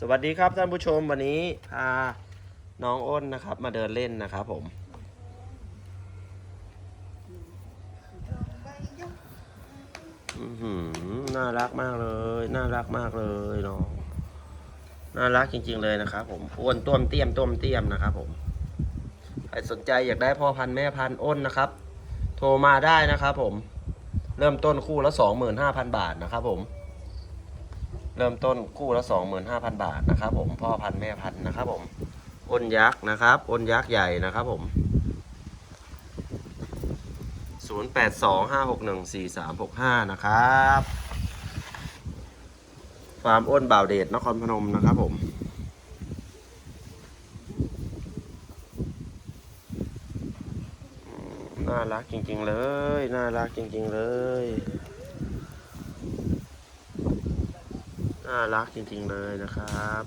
สวัสดีครับท่านผู้ชมวันนี้พาน้องอ้นนะครับ มาเดินเล่นนะครับผม อื้อหือน่ารักมากเลย น่ารักมากเลยน้อง น่ารักจริง ๆ เลยนะครับผมอ้วนต้วมเตี้ยมต้วมเตี้ยมนะครับผม ใครสนใจอยากได้พ่อพันธุ์แม่พันธุ์อ้นนะครับ โทรมาได้นะครับผม เริ่มต้นคู่ละสองหมื่นห้าพันบาทนะครับผม เริ่มต้นคู่ละสองหมื่นห้าพันบาทนะครับผมพ่อพันธุ์แม่พันธุ์นะครับผมอ้นยักษ์นะครับอ้นยักษ์ใหญ่นะครับผม 0825614365 นะครับฟาร์มอ้นบ่าวเดชนครพนมนะครับผมน่ารักจริง ๆ เลย น่ารักจริง ๆ เลย น่ารักจริงๆเลยนะครับ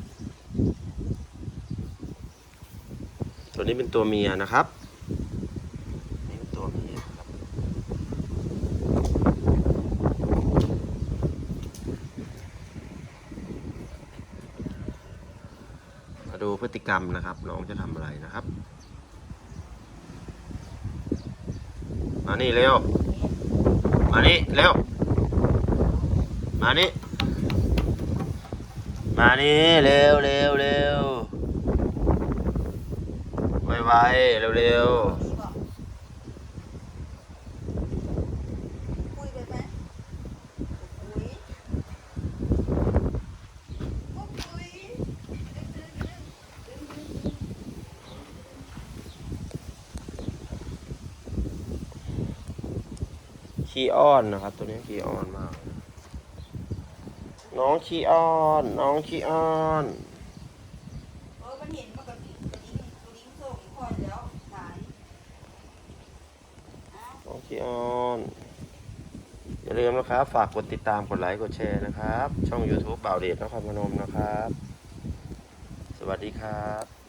ตัวนี้เป็นตัวเมียนะครับนี่เป็นตัวเมียครับ มาดูพฤติกรรมนะครับ น้องจะทำอะไรนะครับ มานี่เร็ว มานี่เร็ว มานี่ มานี่เร็วเร็วเร็วไวไวเร็วเร็วขี้อ้อนนะครับ ตัวนี้ขี้อ้อนมาก น้องขี้อ้อน น้องขี้อ้อนเออมันเห็นมันก็ดิ้งกระดิ้งกระดิ้งส่งคอยแล้วหายน้องขี้อ้อนอย่าลืมนะครับ ฝากกดติดตามกดไลค์กดแชร์นะครับ ช่อง YouTube บ่าวเดชนครพนมนะครับ สวัสดีครับ